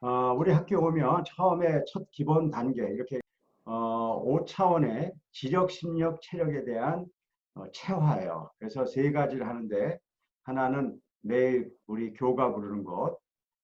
어, 우리 학교 오면 처음에 첫 기본 단계 이렇게 어, 5차원의 지력, 심력, 체력에 대한 어, 체화예요. 그래서 세 가지를 하는데 하나는 매일 우리 교가 부르는 것,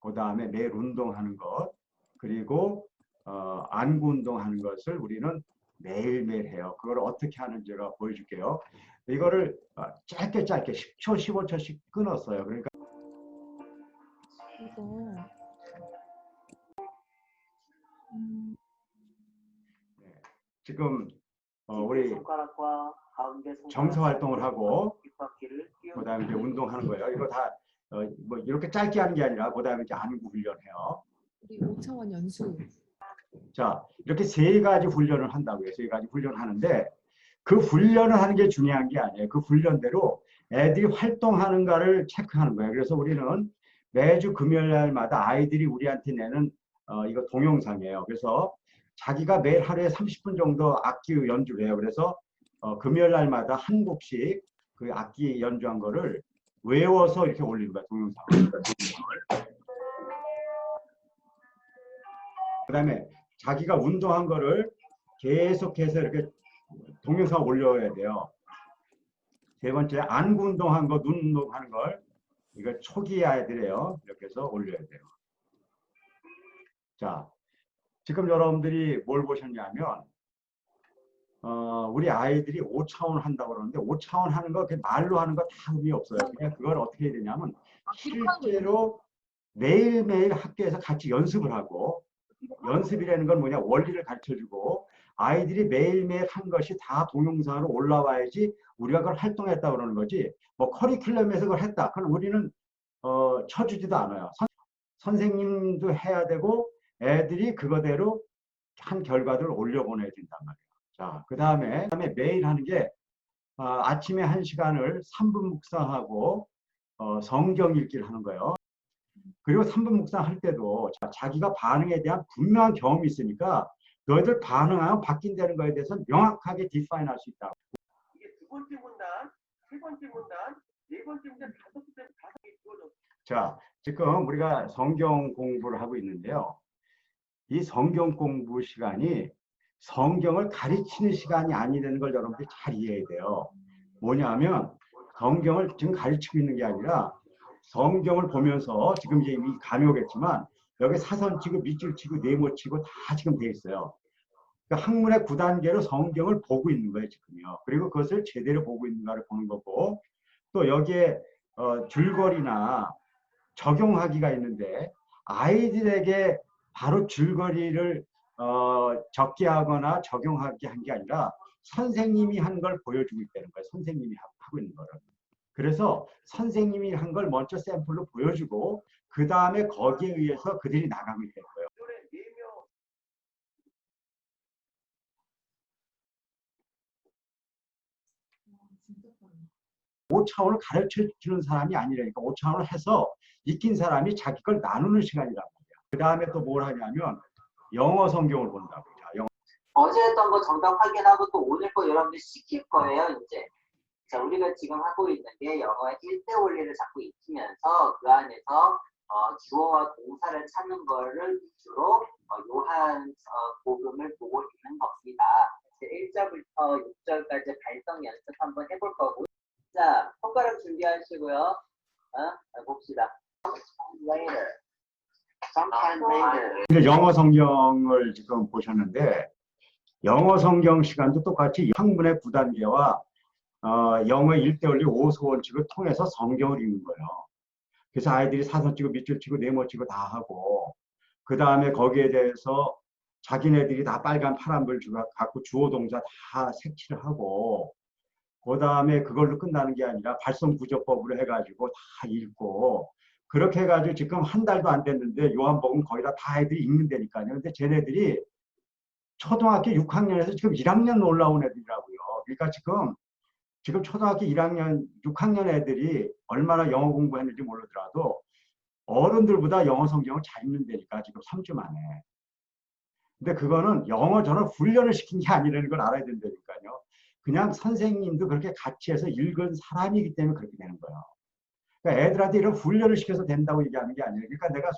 그 다음에 매일 운동하는 것, 그리고 어, 안구 운동하는 것을 우리는 매일매일 해요. 그걸 어떻게 하는지 제가 보여줄게요. 이거를 어, 짧게 짧게 10초, 15초씩 끊었어요. 그러니까 이거 음, 지금 어, 우리 손가락과 가운데 손가락 정서 활동을 하고 그다음에 이제 운동하는 거예요. 이거 다 어, 뭐 이렇게 짧게 하는 게 아니라 그다음에 이제 안구 훈련해요. 우리 5차원 연수 자, 이렇게 세 가지 훈련을 한다고요. 세 가지 훈련하는데 그 훈련을 하는 게 중요한 게 아니에요. 그 훈련대로 애들이 활동하는가를 체크하는 거예요. 그래서 우리는 매주 금요일 날마다 아이들이 우리한테 내는 어, 이거 동영상이에요. 그래서 자기가 매일 하루에 30분 정도 악기 연주를 해요. 그래서 어, 금요일 날마다 한 곡씩 그 악기 연주한 거를 외워서 이렇게 올리는 거야, 동영상을. 그 다음에 자기가 운동한 거를 계속해서 이렇게 동영상 올려야 돼요. 세 번째, 안구 운동한 거, 눈 운동하는 걸 이거 초기 아이들이에요. 이렇게 해서 올려야 돼요. 자, 지금 여러분들이 뭘 보셨냐면 어, 우리 아이들이 5차원 한다고 그러는데 5차원 하는 거 그냥 말로 하는 거 다 의미 없어요. 그냥 그걸 어떻게 해야 되냐면 실제로 매일매일 학교에서 같이 연습을 하고 연습이라는 건 뭐냐? 원리를 가르쳐 주고 아이들이 매일매일 한 것이 다 동영상으로 올라와야지 우리가 그걸 활동했다 그러는 거지. 뭐 커리큘럼에서 그걸 했다. 그럼 우리는 어, 쳐주지도 않아요. 선, 선생님도 해야 되고 애들이 그거대로 한 결과들을 올려보내야 된단 말이에요 자 그 다음에 그다음에 매일 하는 게 어, 아침에 한 시간을 3분 묵상하고 어, 성경 읽기를 하는 거예요 그리고 3분 묵상할 때도 자- 자기가 반응에 대한 분명한 경험이 있으니까 너희들 반응하면 바뀐다는 거에 대해서 명확하게 디파인 할 수 있다. 이게 두 번째 문단, 세 번째 문단, 네 번째 문단, 다섯 번째 문단, 다섯 개. 자, 지금 우리가 성경 공부를 하고 있는데요. 이 성경 공부 시간이 성경을 가르치는 시간이 아니라는 걸 여러분들이 잘 이해해야 돼요. 뭐냐면 성경을 지금 가르치고 있는 게 아니라 성경을 보면서 지금 이제 이미 감이 오겠지만 여기 사선 치고 밑줄 치고 네모 치고 다 지금 돼 있어요. 그러니까 학문의 9단계로 성경을 보고 있는 거예요, 지금요. 그리고 그것을 제대로 보고 있는가를 보는 거고 또 여기에 어, 줄거리나 적용하기가 있는데 아이들에게 바로 줄거리를 어, 적게 하거나 적용하게 한 게 아니라 선생님이 한 걸 보여주고 있다는 거예요. 선생님이 하- 하고 있는 거를. 그래서 선생님이 한 걸 먼저 샘플로 보여주고 그 다음에 거기에 의해서 그들이 나가고 있다는 거예요. 5차원을 가르쳐 주는 사람이 아니라니까 5차원을 해서 익힌 사람이 자기 걸 나누는 말이야. 그 다음에 또 뭘 하냐면 영어 성경을 본다고. 자, 영어 어제 했던 거 정답 확인하고 또 오늘 거 여러분들 시킬 거예요, 이제. 자, 우리가 지금 하고 있는 게 영어의 1대 원리를 자꾸 익히면서 그 안에서 어, 주어와 동사를 찾는 거를 위주로 어, 요한 어, 복음을 보고 있는 겁니다. 이제 1절부터 6절까지 발성 연습 한번 해볼 거고. 자, 손가락 준비하시고요. 어? 자, 봅시다. Later. Sometime 영어 성경을 지금 보셨는데 영어 성경 시간도 똑같이 학문의 9단계와 어, 영어 1대 원리 5소 원칙을 통해서 성경을 읽는 거예요. 그래서 아이들이 사선 치고 밑줄 치고 네모 치고 다 하고 그 다음에 거기에 대해서 자기네들이 다 빨간 파란불 갖고 주어 동사 다 색칠을 하고 그 다음에 그걸로 끝나는 게 아니라 발성 구조법으로 해가지고 다 읽고 그렇게 해가지고 지금 한 달도 안 됐는데 요한복음 거의 다, 다 애들이 읽는다니까요. 근데 쟤네들이 초등학교 6학년에서 지금 1학년 올라온 애들이라고요. 그러니까 지금 지금 초등학교 1학년, 6학년 애들이 얼마나 영어 공부했는지 모르더라도 어른들보다 영어 성경을 잘 읽는다니까 지금 3주 만에. 근데 그거는 영어 저는 훈련을 시킨 게 아니라는 걸 알아야 된다니까요. 그냥 선생님도 그렇게 같이 해서 읽은 사람이기 때문에 그렇게 되는 거예요. 그러니까 애들한테 이런 훈련을 시켜서 된다고 얘기하는 게 아니에요. 그러니까 내가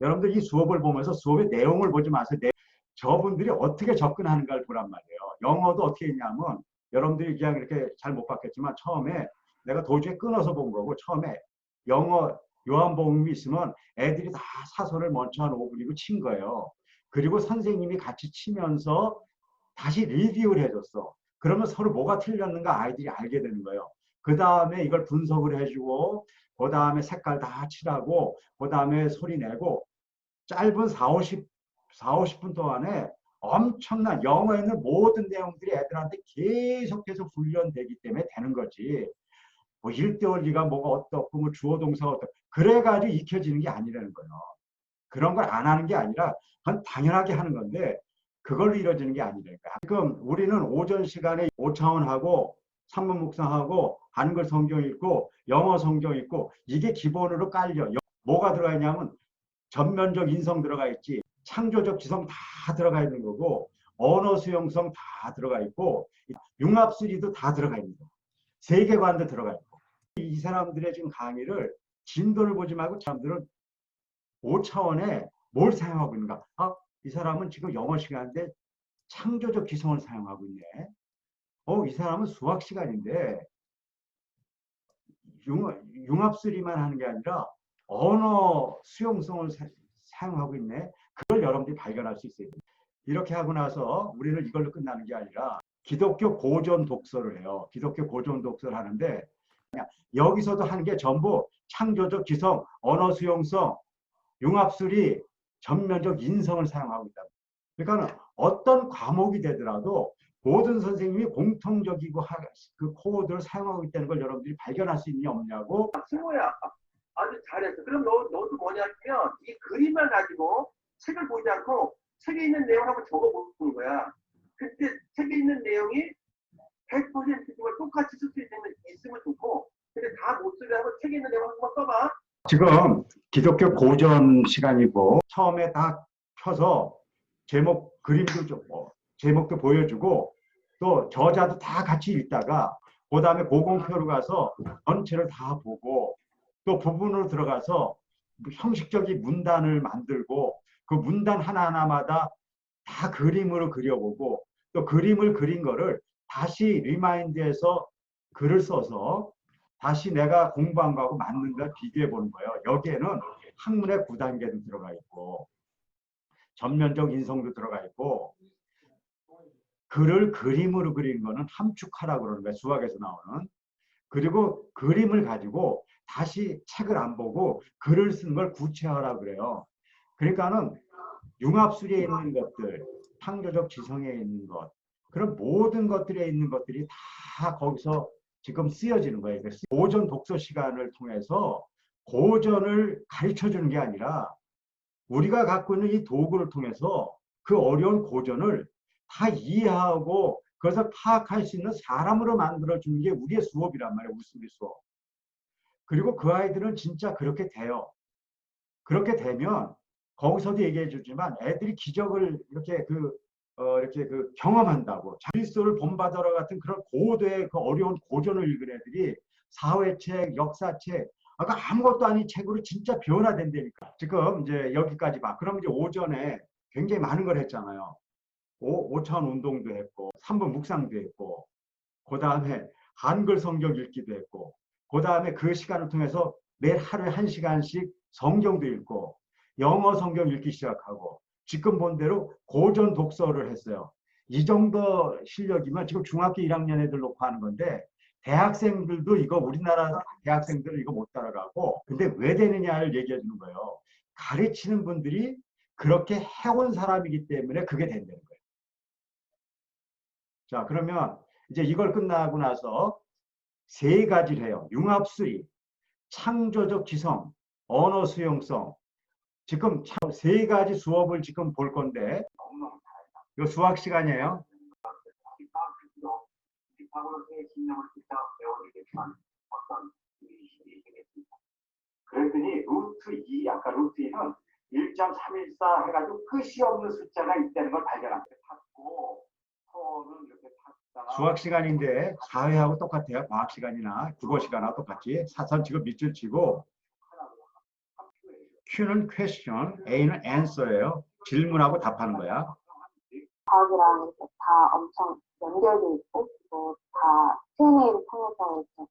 여러분들 이 수업을 보면서 수업의 내용을 보지 마세요. 내- 저분들이 어떻게 접근하는가를 보란 말이에요. 영어도 어떻게 했냐면 여러분들이 그냥 이렇게 잘 못 봤겠지만 처음에 내가 도중에 끊어서 본 거고 처음에 영어 요한복음이 있으면 애들이 다 사설을 먼저 한 5분이고 친 거예요. 그리고 선생님이 같이 치면서 다시 리뷰를 해줬어. 그러면 서로 뭐가 틀렸는가 아이들이 알게 되는 거예요. 그 다음에 이걸 분석을 해주고, 그 다음에 색깔 다 칠하고, 그 다음에 소리 내고, 짧은 4, 50, 4, 50분 동안에 엄청난 영어에 있는 모든 내용들이 애들한테 계속해서 훈련되기 때문에 되는 거지. 뭐 일대원리가 뭐가 어떻고, 뭐 주어 동사가 어떻고, 그래가지고 익혀지는 게 아니라는 거예요. 그런 걸 안 하는 게 아니라, 그건 당연하게 하는 건데, 그걸로 이루어지는 게 아니라니까. 지금 우리는 오전 시간에 오차원하고 산문 묵상하고 한글 성경 읽고 영어 성경 읽고 이게 기본으로 깔려. 여- 뭐가 들어가 있냐면 전면적 인성 들어가 있지. 창조적 지성 다 들어가 있는 거고 언어 수용성 다 들어가 있고 융합수리도 다 들어가 있는 거. 세계관도 들어가 있고. 이 사람들의 지금 강의를 진도를 보지 말고 사람들은 5차원에 뭘 사용하고 있는가? 아, 이 사람은 지금 영어 시간인데 창조적 기성을 사용하고 있네. 어, 이 사람은 수학 시간인데 융, 융합 수리만 하는 게 아니라 언어 수용성을 사, 사용하고 있네. 그걸 여러분들이 발견할 수 있어요. 이렇게 하고 나서 우리는 이걸로 끝나는 게 아니라 기독교 고전 독서를 해요. 기독교 고전 독서를 하는데 여기서도 하는 게 전부 창조적 기성, 언어 수용성, 융합술이 전면적 인성을 사용하고 있다. 그러니까 어떤 과목이 되더라도 모든 선생님이 공통적이고 하- 그 코드를 사용하고 있다는 걸 여러분들이 발견할 수 있냐 없냐고 승호야 아주 잘했어. 그럼 너 너도 뭐냐면 이 그림만 가지고 책을 보지 않고 책에 있는 내용 한번 적어보는 거야. 그때 책에 있는 내용이 100% 정말 똑같이 쓸 수 있으면 있으면 좋고 근데 다 못 쓰려고 책에 있는 내용 한번 써봐. 지금 기독교 고전 시간이고 처음에 딱 펴서 제목 그림도 좀 뭐, 제목도 보여주고 또 저자도 다 같이 읽다가 그 다음에 고공표로 가서 전체를 다 보고 또 부분으로 들어가서 형식적인 문단을 만들고 그 문단 하나하나마다 다 그림으로 그려보고 또 그림을 그린 거를 다시 리마인드해서 글을 써서 다시 내가 공부한 거하고 맞는가 비교해 보는 거예요. 여기에는 학문의 9단계도 들어가 있고 전면적 인성도 들어가 있고 글을 그림으로 그리는 거는 함축하라 그러는 거예요. 수학에서 나오는. 그리고 그림을 가지고 다시 책을 안 보고 글을 쓰는 걸 구체화라 그래요. 그러니까는 융합술에 있는 것들, 창조적 지성에 있는 것, 그런 모든 것들에 있는 것들이 다 거기서 지금 쓰여지는 거예요. 고전 독서 시간을 통해서 고전을 가르쳐 주는 게 아니라 우리가 갖고 있는 이 도구를 통해서 그 어려운 고전을 다 이해하고 그것을 파악할 수 있는 사람으로 만들어 주는 게 우리의 수업이란 말이에요. 우리 수업. 그리고 그 아이들은 진짜 그렇게 돼요. 그렇게 되면 거기서도 얘기해 주지만 애들이 기적을 이렇게 그 어, 이렇게 그 경험한다고 그리스도를 본받아라 같은 그런 고도의 그 어려운 고전을 읽은 애들이 사회책, 역사책, 아까 아무것도 아닌 책으로 진짜 변화된다니까. 지금 이제 여기까지 봐. 그럼 이제 오전에 굉장히 많은 걸 했잖아요. 오, 오차원 운동도 했고, 3분 묵상도 했고, 그 다음에 한글 성경 읽기도 했고, 그 다음에 그 시간을 통해서 매일 하루에 한 시간씩 성경도 읽고, 영어 성경 읽기 시작하고, 지금 본 대로 고전 독서를 했어요. 이 정도 실력이면 지금 중학교 1학년 애들 놓고 하는 건데 대학생들도 이거 우리나라 대학생들은 이거 못 따라가고 근데 왜 되느냐를 얘기해 주는 거예요. 가르치는 분들이 그렇게 해온 사람이기 때문에 그게 거예요. 자 그러면 이제 이걸 끝나고 나서 세 가지를 해요. 융합수리, 창조적 지성, 언어 수용성, 지금 참세 가지 수업을 지금 볼 건데 이거 수학 시간이에요. 그랬더니 루트 2, 아까 루트 2는 1.314 해가지고 끝이 없는 숫자가 있다는 걸 발견합니다. 탔다가 수학 시간인데 사회하고 똑같아요. 과학 시간이나 국어 시간하고 똑같이 사선 지금 밑줄 치고. Q는 question, A는 answer예요. 질문하고 답하는 거야. 과학이랑 다 엄청 연결돼 있고 또다 Q&A를 통해서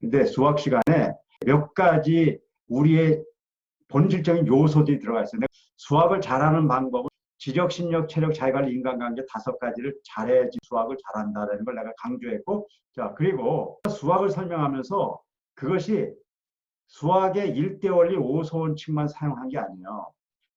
근데 수학 시간에 몇 가지 우리의 본질적인 요소들이 들어가 있어요. 수학을 잘하는 방법은 지적, 심력, 체력, 자기관리, 인간관계 다섯 가지를 잘해야지 수학을 잘한다라는 걸 내가 강조했고, 자 그리고 수학을 설명하면서 그것이 수학의 일대 원리 오소원칙만 사용한 게 아니에요.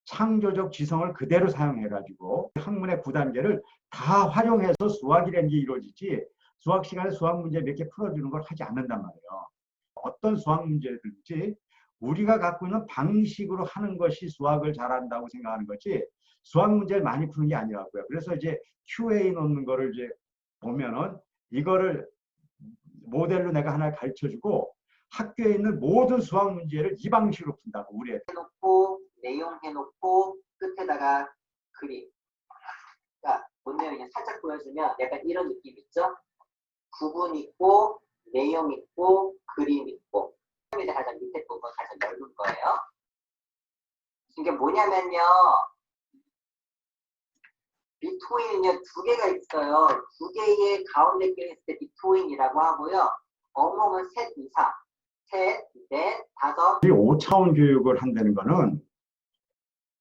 창조적 지성을 그대로 사용해가지고 학문의 9단계를 다 활용해서 수학이라는 게 이루어지지 수학 시간에 수학 문제 몇 개 풀어주는 걸 하지 않는단 말이에요. 어떤 수학 문제든지 우리가 갖고 있는 방식으로 하는 것이 수학을 잘한다고 생각하는 거지 수학 문제를 많이 푸는 게 아니라고요. 그래서 이제 QA 놓는 거를 이제 보면은 이거를 모델로 내가 하나 가르쳐 주고 학교에 있는 모든 수학 문제를 이 방식으로 푼다고 우리. 해놓고 내용 해놓고 끝에다가 그림. 그러니까 뭔 내용이냐 살짝 보여주면 약간 이런 느낌 있죠? 구분 있고 내용 있고 그림 있고 가장 밑에 부분 가장 넓은 거예요. 이게 뭐냐면요. 비트윈은요 두 개가 있어요. 두 개의 가운데 껴있을 때 비트윈이라고 하고요. 어몽은 셋 이상, 셋, 넷, 다섯, 이 5차원 교육을 한다는 거는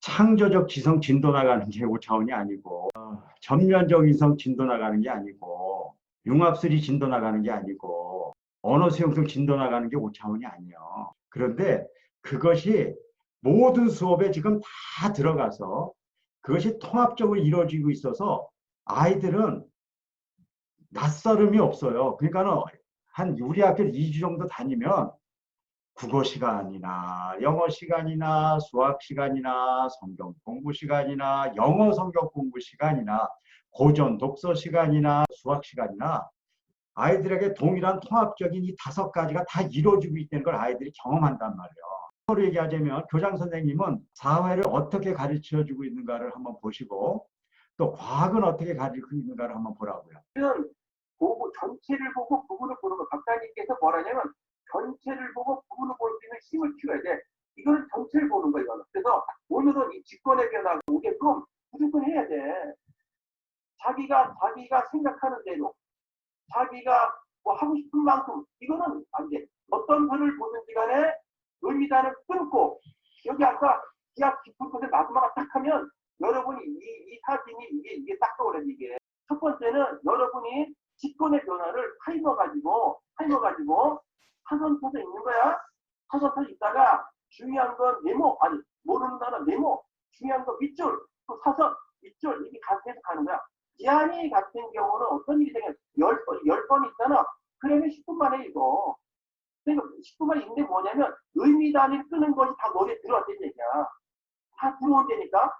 창조적 지성 진도 나가는 게 5차원이 아니고 어, 전면적 이성 진도 나가는 게 아니고 융합수리 진도 나가는 게 아니고 언어 수용성 진도 나가는 게 5차원이 아니에요. 그런데 그것이 모든 수업에 지금 다 들어가서 그것이 통합적으로 이루어지고 있어서 아이들은 낯설음이 없어요. 그러니까는 한 우리 학교 2주 정도 다니면 국어 시간이나 영어 시간이나 수학 시간이나 성경 공부 시간이나 영어 성경 공부 시간이나 고전 독서 시간이나 수학 시간이나 아이들에게 동일한 통합적인 이 다섯 가지가 다 이루어지고 있다는 걸 아이들이 경험한단 말이에요. 서로 얘기하자면 교장 선생님은 사회를 어떻게 가르쳐 주고 있는가를 한번 보시고 또 과학은 어떻게 가르치고 있는가를 한번 보라고요. 는 보고 전체를 보고 부분을 보는 거. 박사님께서 뭐라냐면 전체를 보고 부분을 볼수 있는 힘을 키워야 돼. 이거는 전체를 보는 이거는. 그래서 오늘은 이 직권의 변화가 오게끔 무조건 해야 돼. 자기가, 자기가 생각하는 대로, 자기가 뭐 하고 싶은 만큼, 이거는 안 돼. 어떤 편을 보든지 간에 의미단을 끊고, 여기 아까 기압 깊은 곳에 마지막에 딱 하면 여러분이 이, 이 사진이 이게, 이게 딱 떠오르는 이게. 첫 번째는 여러분이 직권의 변화를 타이머 가지고, 타이머 가지고 사선 터져 있는 거야. 사선 터져 있다가 중요한 건 네모, 아니, 단어 네모, 중요한 건 밑줄, 또 사선, 밑줄, 이게 해서 가는 거야. 기한이 같은 경우는 어떤 일이 생겨? 열 번, 열번 있잖아. 그러면 10분 만에 이거. 그러니까 10분 만에 있는데 뭐냐면 의미 단위를 끄는 것이 다 머리에 들어왔다는 얘기야. 다 들어온다니까.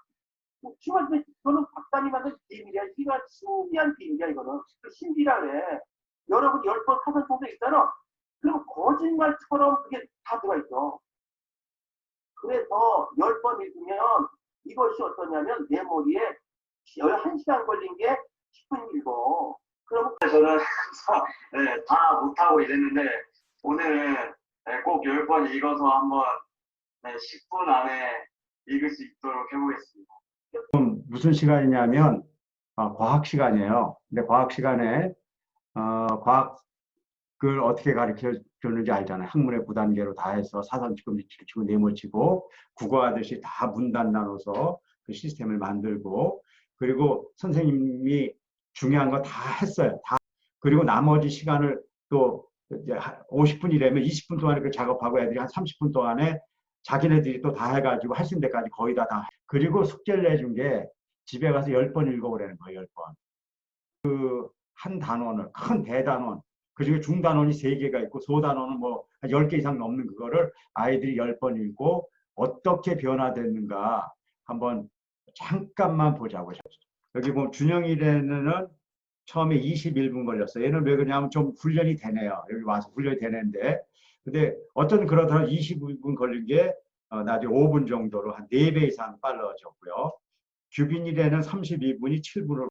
치마 이거는 박사님한테 비밀이야. 이거 신비한 비밀이야 이거는. 그 신비라 그래. 여러분 열 번 사선 터져 있잖아. 그럼 거짓말처럼 그게 다 들어있어. 그래서 열 번 읽으면 이것이 어떠냐면 내 머리에 11시간 걸린 게 10분 읽어. 그럼 저는 네, 다 못하고 이랬는데 오늘은 네, 꼭 10번 읽어서 한번 네, 10분 안에 읽을 수 있도록 해보겠습니다. 무슨 시간이냐면 어, 과학 시간이에요. 근데 과학 시간에 어, 과학을 어떻게 가르쳐 줬는지 알잖아요. 학문의 9단계로 다 해서 사선 치고 밑줄 치고 네모 치고 국어 하듯이 다 문단 나눠서 그 시스템을 만들고 그리고 선생님이 중요한 거 다 했어요. 다 그리고 나머지 시간을 또 이제 50분이라면 20분 동안에 그 작업하고 애들이 한 30분 동안에 자기네들이 또 다 해가지고 할 수 있는 데까지 거의 다 다. 그리고 숙제를 내준 게 집에 가서 10번 읽어보라는 거예요, 10번. 그 한 단원을, 큰 대단원, 그 중에 중단원이 3개가 있고 소단원은 뭐한 10개 이상 넘는 그거를 아이들이 10번 읽고 어떻게 변화됐는가 한번 잠깐만 보자고. 여기 보면 준영이래는 처음에 21분 걸렸어요. 얘는 왜 그러냐면 좀 훈련이 되네요. 여기 와서 훈련이 되는데. 근데 어떤 그러더라도 22분 걸린 게 어, 나중에 5분 정도로 한 4배 이상 빨라졌고요. 규빈이래는 32분이 7분으로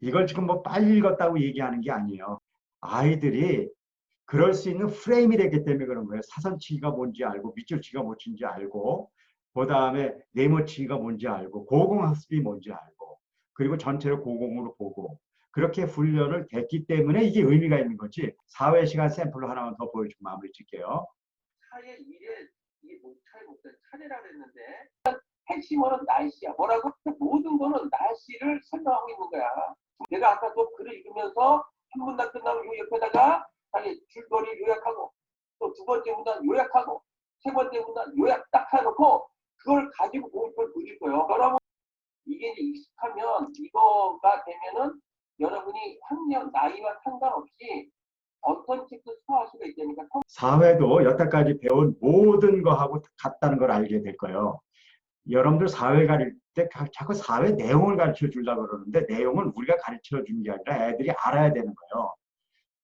이걸 지금 뭐 빨리 읽었다고 얘기하는 게 아니에요. 아이들이 그럴 수 있는 프레임이 됐기 때문에 그런 거예요. 사선치기가 뭔지 알고 밑줄치기가 뭔지 알고 그 다음에 네모치기가 뭔지 알고 고공학습이 뭔지 알고 그리고 전체를 고공으로 보고 그렇게 훈련을 됐기 때문에 이게 의미가 있는 거지 사회 시간 샘플로 하나만 더 보여주고 마무리 짓게요. 차의 일에 이게 뭐 차의 목적 차례라 그랬는데 핵심은 날씨야. 뭐라고? 모든 거는 날씨를 설명하고 있는 거야. 내가 아까 또 글을 읽으면서 한 문단 끝나면 요 옆에다가 자기 줄거리 요약하고 또 두 번째 문단 요약하고 세 번째 문단 요약 딱 해놓고 그걸 가지고 공표를 그릴 거예요. 여러분 이게 이제 익숙하면 이거가 되면은 여러분이 학년 나이와 상관없이 어떤 책도 소화할 수가 있다니까 사회도 여태까지 배운 모든 거하고 같다는 걸 알게 될 거예요. 여러분들 사회 가릴 때 가- 자꾸 사회 내용을 가르쳐 주려고 그러는데 내용은 우리가 가르쳐 주는 게 아니라 애들이 알아야 되는 거예요.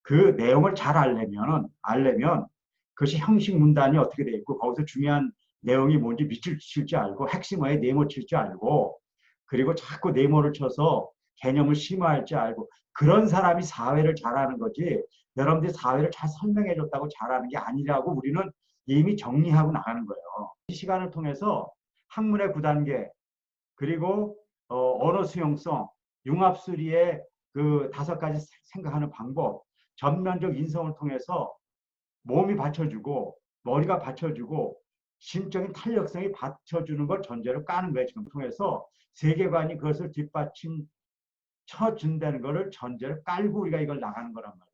그 내용을 잘 알려면, 알려면 그것이 형식 문단이 어떻게 돼 있고 거기서 중요한 내용이 뭔지 밑줄 칠줄 알고 핵심어에 네모 칠줄 알고 그리고 자꾸 네모를 쳐서 개념을 심화할 줄 알고 그런 사람이 사회를 잘하는 거지 여러분들이 사회를 잘 설명해 줬다고 잘하는 게 아니라고 우리는 이미 정리하고 나가는 거예요. 이 시간을 통해서 학문의 9단계 그리고 어, 언어 수용성, 융합수리의 그 다섯 가지 세- 생각하는 방법, 전면적 인성을 통해서 몸이 받쳐주고 머리가 받쳐주고 심적인 탄력성이 받쳐주는 걸 전제로 까는 거예요. 지금 통해서 세계관이 그것을 뒷받침 쳐준다는 거를 전제로 깔고 우리가 이걸 나가는 거란 말이에요.